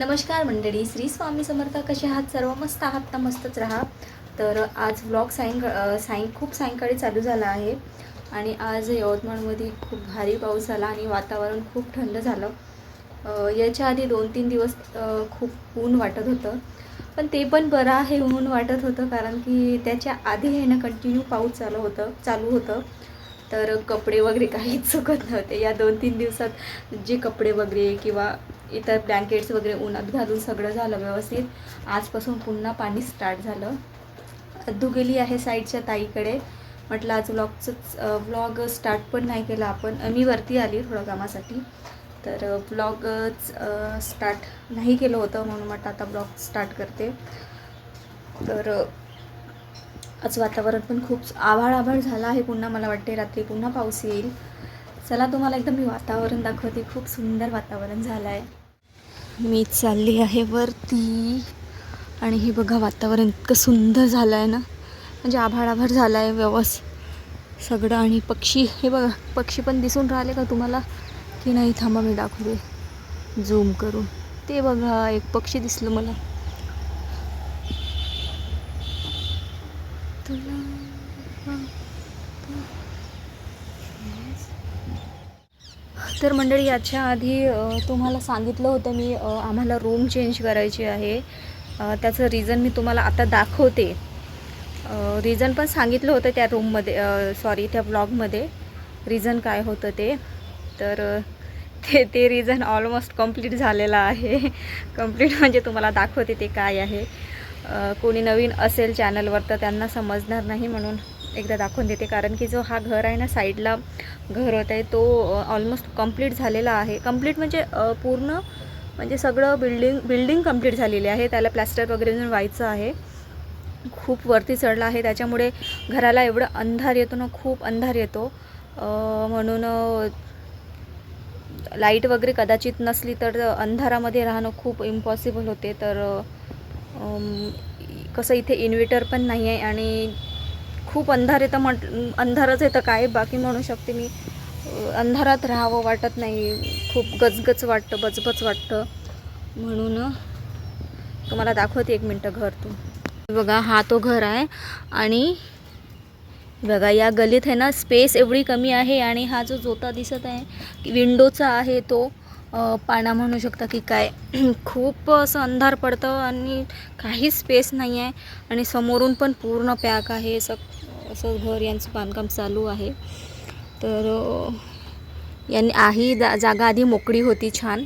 नमस्कार मंडळी श्री स्वामी समर्थ कसे आहात? सर्व मस्त आहात ना मस्तच राहा. तर आज व्लॉग सायंक सायं खूप सायंकाळी चालू झाला आहे आणि आज यवतमाळमध्ये खूप भारी पाऊस आला आणि वातावरण खूप थंड झालं. याच्या आधी दोन तीन दिवस खूप ऊन वाटत होतं. पण ते पण बरं आहे ऊन वाटत होतं कारण की त्याच्या आधी हे ना कंटिन्यू पाऊस चालू होतं चालू होतं. तर कपडे वगैरे काहीच सुकत नव्हते. या दोन तीन दिवसात जे कपडे वगैरे किंवा इतर ब्लँकेट्स वगैरे उन्हात घालून सगळं झालं व्यवस्थित. आजपासून पुन्हा पाणी स्टार्ट झालं. अद्दू गेली आहे साईडच्या ताईकडे. म्हटलं आज व्लॉगचंच व्लॉग स्टार्ट पण नाही केला आपण. मी वरती आली थोडं कामासाठी. तर ब्लॉगच स्टार्ट नाही केलं होतं म्हणून म्हटलं आता ब्लॉग स्टार्ट करते. तर आज वातावरण पण खूप आभाळ आभाळ झालं आहे. पुन्हा मला वाटते रात्री पुन्हा पाऊस येईल. चला तुम्हाला एकदम मी वातावरण दाखवते. खूप सुंदर वातावरण झालं आहे. मी चालली आहे वरती आणि हे बघा वातावरण इतकं सुंदर झालं आहे ना. म्हणजे आभाळ आभाळ झालं आहे व्यवस्थित सगळं आणि पक्षी हे बघा पक्षी पण दिसून राहिले का तुम्हाला? की नाही थांबा मी दाखवते. झूम करून. ते बघा एक पक्षी दिसलं मला तुला तर मंडळी याच्या आधी तुम्हाला सांगितलं होतं मी आम्हाला रूम चेंज करायची आहे. त्याचं रिझन मी तुम्हाला आता दाखवते. रिझन पण सांगितलं होतं त्या रूममध्ये सॉरी त्या ब्लॉगमध्ये रिझन काय होतं ते? तर ते ते रिझन ऑलमोस्ट कंप्लीट झालेलं आहे. कंप्लीट म्हणजे तुम्हाला दाखवते ते काय आहे. कोणी नवीन असेल चॅनलवर तर त्यांना समजणार नाही म्हणून. एकदा दाखवून देते. कारण की जो हा घर आहे ना साईडला घर होत आहे तो ऑलमोस्ट कंप्लीट झालेला आहे. कंप्लीट म्हणजे पूर्ण म्हणजे सगळं बिल्डिंग बिल्डिंग कंप्लीट झालेली आहे. त्याला प्लॅस्टर वगैरे व्हायचं आहे. खूप वरती चढला आहे. त्याच्यामुळे घराला एवढं अंधार येतो ना खूप अंधार येतो. म्हणून लाइट वगैरे कदाचित नसली तर अंधारामध्ये राहणं खूप इम्पॉसिबल होते. तर कसं इथे इन्व्हर्टर पण नाही आहे आणि खूप अंधार येतं म्हट अंधारच येतं काय बाकी म्हणू शकते मी. अंधारात राहावं वाटत नाही. खूप गजगज वाटतं बचबच वाटतं. म्हणून तुम्हाला दाखवते एक मिनटं घर तू. बघा हा तो घर आहे. आणि बघा या गलीत आहे ना स्पेस एवढी कमी आहे आणि हा जो जोता दिसत आहे विंडोचा आहे तो पाना म्हणू शकता की काय. खूप असं अंधार पडतं आणि काहीच स्पेस नाही आहे आणि समोरून पण पूर्ण पॅक आहे. असं असं घर यांचं बांधकाम चालू आहे. तर यांनी आही जा जागा आधी मोकळी होती छान.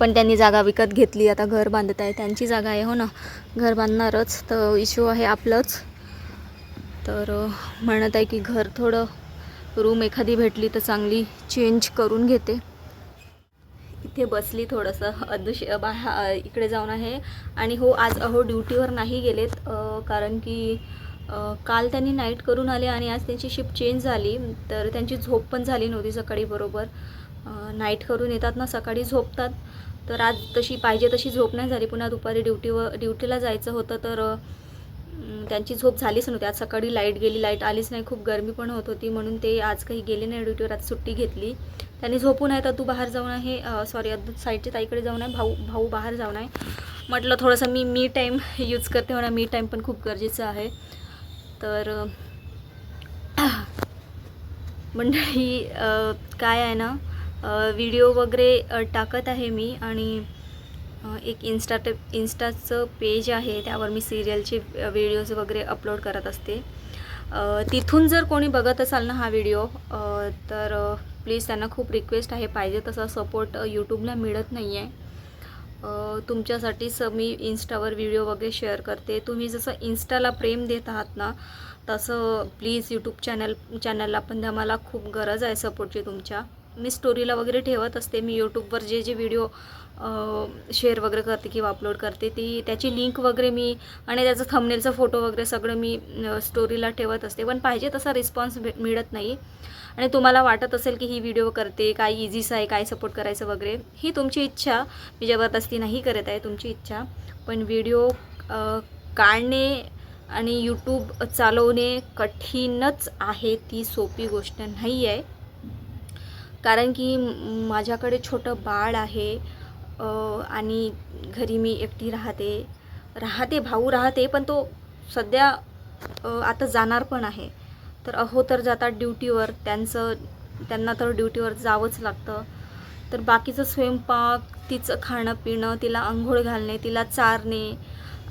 पण त्यांनी जागा विकत घेतली. आता घर बांधत आहे. त्यांची जागा आहे हो ना. घर बांधणारच. तर इश्यू आहे आपलंच. तर म्हणत आहे की घर थोडं रूम एखादी भेटली तर चांगली चेंज करून घेते. इथे बसली थोडंसं. अदुश बाहा इकडे जाऊन आहे. आणि हो आज अहो ड्युटीवर नाही गेलेत कारण की काल त्यांनी नाईट करून आले आणि आज त्यांची शिफ्ट चेंज झाली. तर त्यांची झोप पण झाली नव्हती सकाळी बरोबर. नाईट करून येतात ना सकाळी झोपतात. तर आज तशी पाहिजे तशी झोप नाही झाली. पुन्हा दुपारी ड्युटीवर ड्युटीला जायचं होतं तर त्यांची झोप झालीच नव्हती. आज सकाळी लाइट गेली. लाइट आलीच नाही. खूप गरमी पण होत होती म्हणून ते आज काही गेले नाही ड्युटीवर. आज सुट्टी घेतली. त्यांनी झोपून आहे तर तू बाहेर जाऊन आहे सॉरी साईडच्या ताईकडे जाऊन आहे भाऊ भाऊ बाहेर जाऊन आहे म्हटलं थोडंसं मी मी टाईम यूज करते म्हणा. मी टाईम पण खूप गरजेचं आहे. तर मंडळी काय आहे ना व्हिडिओ वगैरे टाकत आहे मी आणि एक इन्स्टा इन्स्टाचं पेज आहे त्यावर मी सिरियलचे व्हिडिओज वगैरे अपलोड करत असते. तिथून जर कोणी बघत असाल ना हा व्हिडिओ तर प्लीज त्यांना खूप रिक्वेस्ट आहे पाहिजे तसा सपोर्ट यूट्यूबला मिळत नाही आहे तुमच्यासाठीच मी इन्स्टावर व्हिडिओ वगैरे शेअर करते. तुम्ही जसं इन्स्टाला प्रेम देत आहात ना तसं प्लीज यूट्यूब चॅनल चॅनलला पण द्या. मला खूप गरज आहे सपोर्टची तुमच्या. मी स्टोरीला वगैरे ठेवत असते. मी यूट्यूबवर जे जे व्हिडिओ शेअर वगैरे करते किंवा अपलोड करते ती त्याची लिंक वगैरे मी आणि त्याचं थंबनेलचा फोटो वगैरे सगळं मी स्टोरीला ठेवत असते. पण पाहिजे तसा रिस्पॉन्स भे मिळत नाही. आणि तुम्हाला वाटत असेल की ही व्हिडिओ करते काय इझीच आहे काय सपोर्ट करायचं वगैरे ही तुमची इच्छा. मी जबरदस्ती नाही करत आहे तुमची इच्छा. पण व्हिडिओ काढणे आणि यूट्यूब चालवणे कठीणच आहे ती सोपी गोष्ट नाही आहे कारण की माझ्याकडे छोटं बाळ आहे. आणि घरी मी एकटी राहते. राहते भाऊ राहते पण तो सध्या आता जाणार पण आहे. तर अहो तर जातात ड्युटीवर. त्यांचं त्यांना तर ड्युटीवर जावंच लागतं. तर बाकीचं स्वयंपाक तिचं खाणं पिणं तिला आंघोळ घालणे तिला चारणे.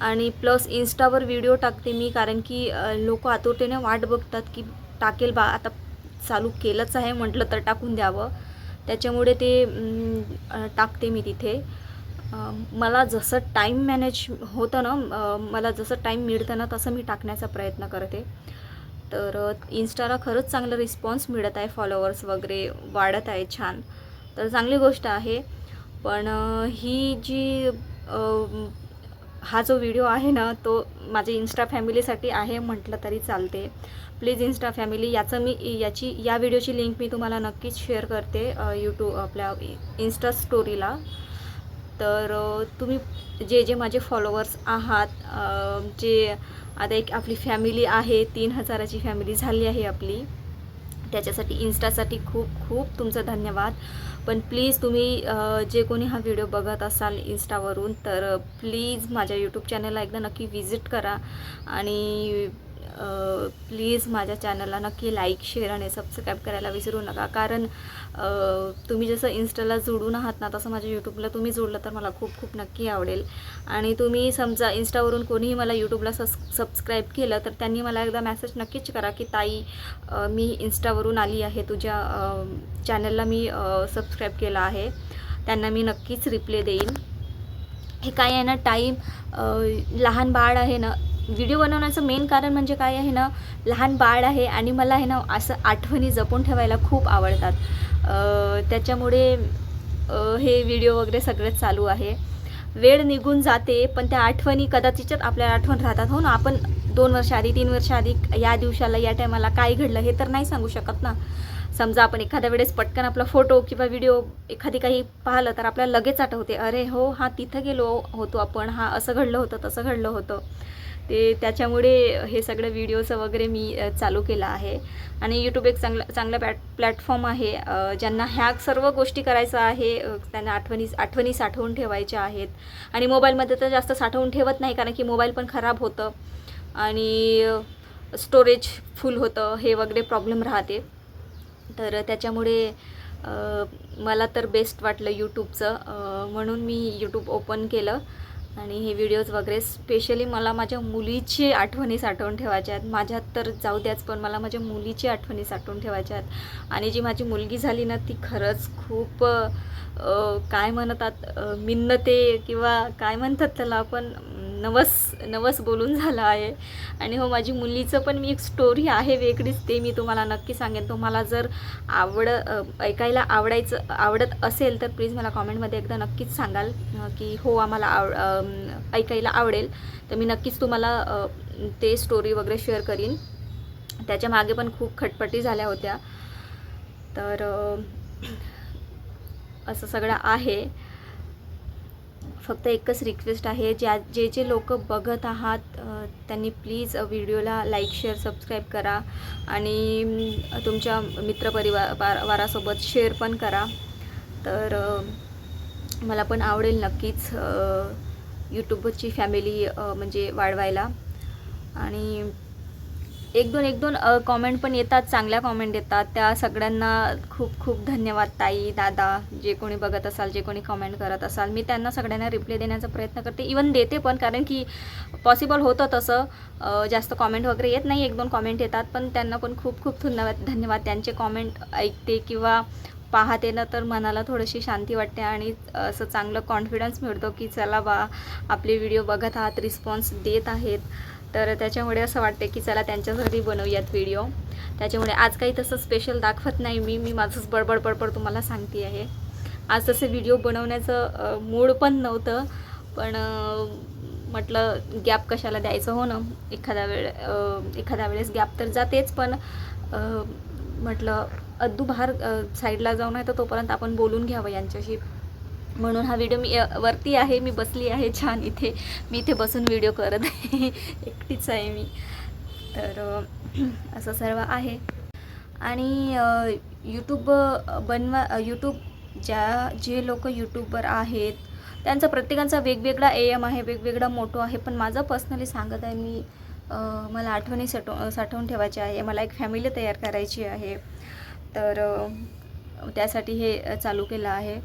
आणि प्लस इन्स्टावर व्हिडिओ टाकते मी कारण की लोक आतुरतेने वाट बघतात की टाकेल बा आता चालू केलंच आहे म्हटलं तर टाकून द्यावं. त्याच्यामुळे ते टाकते मी तिथे. मला जसं टाईम मॅनेज होतं ना मला जसं टाईम मिळतं ना तसं मी टाकण्याचा प्रयत्न करते. तर इन्स्टाला खरंच चांगला रिस्पॉन्स मिळत आहे फॉलोअर्स वगैरे वाढत आहे छान. तर चांगली गोष्ट आहे. पण ही जी हा जो व्हिडिओ आहे ना तो माझ्या इन्स्टा फॅमिलीसाठी आहे म्हटलं तरी चालते. प्लीज इन्स्टा फॅमिली याचं मी याची या व्हिडिओची लिंक मी तुम्हाला नक्कीच शेअर करते यूट्यूब आपल्या इन्स्टा स्टोरीला तर तुम्ही जे जे माझे फॉलोअर्स आहात जे आता एक आपली फॅमिली आहे तीन हजाराची फॅमिली झाली आहे आपली त्याच्यासाठी इन्स्टासाठी खूप खूप तुमचं धन्यवाद. पण प्लीज तुम्ही जे कोणी हा व्हिडिओ बघत असाल इन्स्टावरून तर प्लीज माझ्या यूट्यूब चॅनलला एकदा नक्की व्हिजिट करा. आणि प्लीज माझ्या चॅनलला नक्की लाईक शेअर आणि सबस्क्राईब करायला विसरू नका. कारण तुम्ही जसं इन्स्टाला जोडून आहात ना तसं माझ्या यूट्यूबला तुम्ही जोडलं तर मला खूप खूप नक्की आवडेल. आणि तुम्ही समजा इन्स्टावरून कोणीही मला यूट्यूबला सस सबस्क्राईब केलं तर त्यांनी मला एकदा मेसेज नक्कीच करा की ताई मी इन्स्टावरून आली आहे. तुझ्या चॅनलला मी सबस्क्राईब केलं आहे. त्यांना मी नक्कीच रिप्ले देईन. हे काय आहे ना टाईम लहान बाळ आहे ना व्हिडिओ बनवण्याचं मेन कारण म्हणजे काय आहे ना लहान बाळ आहे आणि मला आहे ना असं आठवणी जपून ठेवायला खूप आवडतात. त्याच्यामुळे हे व्हिडिओ वगैरे सगळंच चालू आहे. वेळ निघून जाते पण त्या आठवणी कदाचितच आपल्याला आठवण राहतात. हो ना आपण दोन वर्ष आधी तीन वर्ष आधी या दिवसाला या टायमाला काय घडलं हे तर नाही सांगू शकत ना. समजा आपण एखाद्या वेळेस पटकन आपला फोटो किंवा व्हिडिओ एखादी काही पाहिलं तर आपल्याला लगेच आठवते. अरे हो हा तिथं गेलो होतो आपण हा असं घडलं होतं तसं घडलं होतं. ते त्याच्यामुळे हे सगळं व्हिडिओचं वगैरे मी चालू केलं आहे. आणि यूट्यूब एक चांगला चांगला प्लॅट प्लॅटफॉर्म आहे ज्यांना ह्या सर्व गोष्टी करायचं आहे त्यांना आठवणी आठवणी साठवून ठेवायच्या आहेत. आणि मोबाईलमध्ये तर जास्त साठवून ठेवत नाही कारण की मोबाईल पण खराब होतं. आणि स्टोरेज फुल होतं हे वगैरे प्रॉब्लेम राहते. तर त्याच्यामुळे मला तर बेस्ट वाटलं यूट्यूबचं म्हणून मी यूट्यूब ओपन केलं. आणि हे व्हिडिओज वगैरे स्पेशली मला माझ्या मुलीची आठवणी साठवून ठेवायच्या आहेत. माझ्यात तर जाऊ द्याच पण मला माझ्या मुलीची आठवणी साठवून ठेवायच्या आहेत. आणि जी माझी मुलगी झाली ना ती खरंच खूप काय म्हणतात मिन्नते किंवा काय म्हणतात त्याला आपण नवस नवस बोलून झालं आहे. आणि हो माझी मुलीचं पण मी एक स्टोरी आहे वेगळीच ते मी तुम्हाला नक्की सांगेन. तुम्हाला जर आवड ऐकायला आवडायचं आवडत असेल तर प्लीज मला कॉमेंटमध्ये एकदा नक्कीच सांगाल की हो आम्हाला आव ऐकायला आवडेल. तर मी नक्कीच तुम्हाला ते स्टोरी वगैरे शेअर करीन. त्याच्यामागे पण खूप खटपटी झाल्या होत्या. तर असं सगळं आहे. फक्त एकच रिक्वेस्ट आहे. ज्या जे जे लोक बघत आहात त्यांनी प्लीज व्हिडिओला लाईक शेअर सबस्क्राईब करा. आणि तुमच्या मित्रपरिवार वारासोबत शेअर पण करा. तर मला पण आवडेल नक्कीच यूट्यूबची फॅमिली म्हणजे वाढवायला. आणि एक दोन एक दोन कॉमेंट पण येतात चांगल्या कॉमेंट येतात. त्या सगळ्यांना खूप खूप धन्यवाद ताई दादा जे कोणी बघत असाल जे कोणी कॉमेंट करत असाल. मी त्यांना सगळ्यांना रिप्लाय देण्याचा प्रयत्न करते. इवन देते पण कारण की पॉसिबल होतं तसं. जास्त कॉमेंट वगैरे येत नाही. एक दोन कॉमेंट येतात पण त्यांना पण खूप खूप धन्यवाद धन्यवाद. त्यांचे कॉमेंट ऐकते किंवा पाहते ना तर मनाला थोडीशी शांती वाटते आणि असं चांगलं कॉन्फिडन्स मिळतो की चला बा आपले व्हिडिओ बघत आहात रिस्पॉन्स देत आहेत. तर त्याच्यामुळे असं वाटते की चला त्यांच्यासाठी बनवूयात व्हिडिओ त्याच्यामुळे आज काही तसं स्पेशल दाखवत नाही मी. मी माझंच बडबड बडबड तुम्हाला सांगते आहे. आज तसे व्हिडिओ बनवण्याचं मूड पण नव्हतं पण म्हटलं गॅप कशाला द्यायचं हो ना? एखाद्या वेळ एखाद्या वेळेस गॅप तर जातेच पण म्हटलं अद्दू बाहेर साईडला जाऊन आहे तर तोपर्यंत आपण बोलून घ्यावं यांच्याशी. म्हणून हा व्हिडिओ मी वरती आहे मी बसली आहे छान इथे. मी इथे बसून व्हिडिओ करत आहे. एकटीच आहे मी. तर असं सर्व आहे. आणि यूट्यूब बनवा यूट्यूब ज्या जे लोक यूट्यूबवर आहेत त्यांचा प्रत्येकाचा वेगवेगळा एम आहे वेगवेगळा मोठो आहे पण माझं पर्सनली सांगत आहे मी मला आठवणी साठव साठवून ठेवायची आहे. मला एक फॅमिली तयार करायची आहे. तर त्यासाठी हे चालू केलं आहे.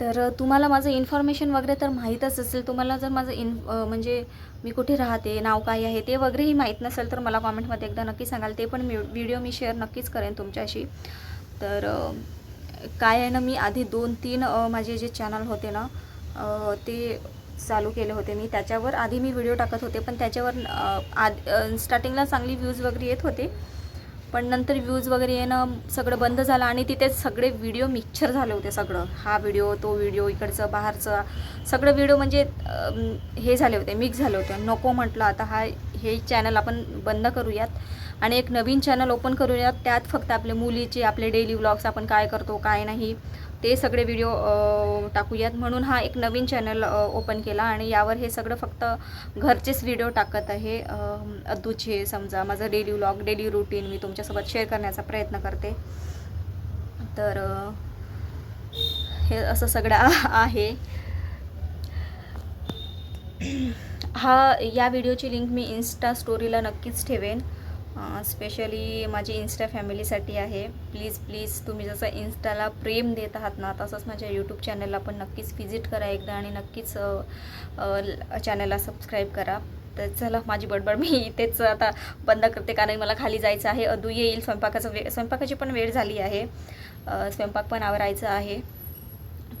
तर तुम्हाला माझं इन्फॉर्मेशन वगैरे तर माहीतच असेल. तुम्हाला जर माझं इन म्हणजे मी कुठे राहते नाव काय आहे ते वगैरेही माहीत नसेल तर मला कॉमेंटमध्ये एकदा नक्की सांगाल. ते पण मी व्हिडिओ मी शेअर नक्कीच करेन तुमच्याशी. तर काय आहे ना मी आधी दोन तीन माझे जे चॅनल होते ना ते चालू केले होते मी. त्याच्यावर आधी मी व्हिडिओ टाकत होते पण त्याच्यावर आद स्टार्टिंगला चांगली व्ह्यूज वगैरे येत होते. पण नंतर व्ह्यूज वगैरे येणं सगळं बंद झालं आणि तिथे सगळे व्हिडिओ मिक्सर झाले होते सगळं. हा व्हिडिओ तो व्हिडिओ इकडचं बाहेरचं सगळं व्हिडिओ म्हणजे हे झाले होते मिक्स झाले होते. नको म्हटलं आता हा हे चॅनल आपण बंद करूयात. आणि एक नवीन चॅनल ओपन करूयात. त्यात फक्त आपले मुलीचे आपले डेली व्लॉग्स आपण काय करतो काय नाही ते सगळे व्हिडिओ टाकूयात. म्हणून हा एक नवीन चॅनल ओपन केला आणि यावर हे सगळं फक्त घरचेच व्हिडिओ टाकत आहे. अद्दूचे समजा माझं डेली व्लॉग डेली रुटीन मी तुमच्यासोबत शेअर करण्याचा प्रयत्न करते. तर हे असं सगळं आहे. हा या व्हिडिओची लिंक मी इन्स्टा स्टोरीला नक्कीच ठेवेन. स्पेशली माझी इन्स्टा फॅमिलीसाठी आहे. प्लीज प्लीज तुम्ही जसं इन्स्टाला प्रेम देत आहात ना तसंच माझ्या यूट्यूब चॅनलला पण नक्कीच व्हिजिट करा एकदा आणि नक्कीच चॅनलला सबस्क्राईब करा. तर चला माझी बडबड मी इथेच आता बंद करते कारण मला खाली जायचं आहे. अदू येईल स्वयंपाकाचं वे स्वयंपाकाची पण वेळ झाली आहे. स्वयंपाक पण आवरायचा आहे.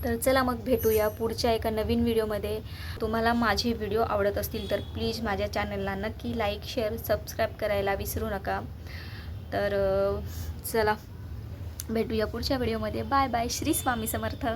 तर चला मग भेटूया पुढच्या एका नवीन व्हिडिओमध्ये. तुम्हाला माझे व्हिडिओ आवडत असतील तर प्लीज माझ्या चॅनलला नक्की लाईक शेअर सबस्क्राईब करायला विसरू नका. तर चला भेटूया पुढच्या व्हिडिओमध्ये. Bye bye. श्री स्वामी समर्थ.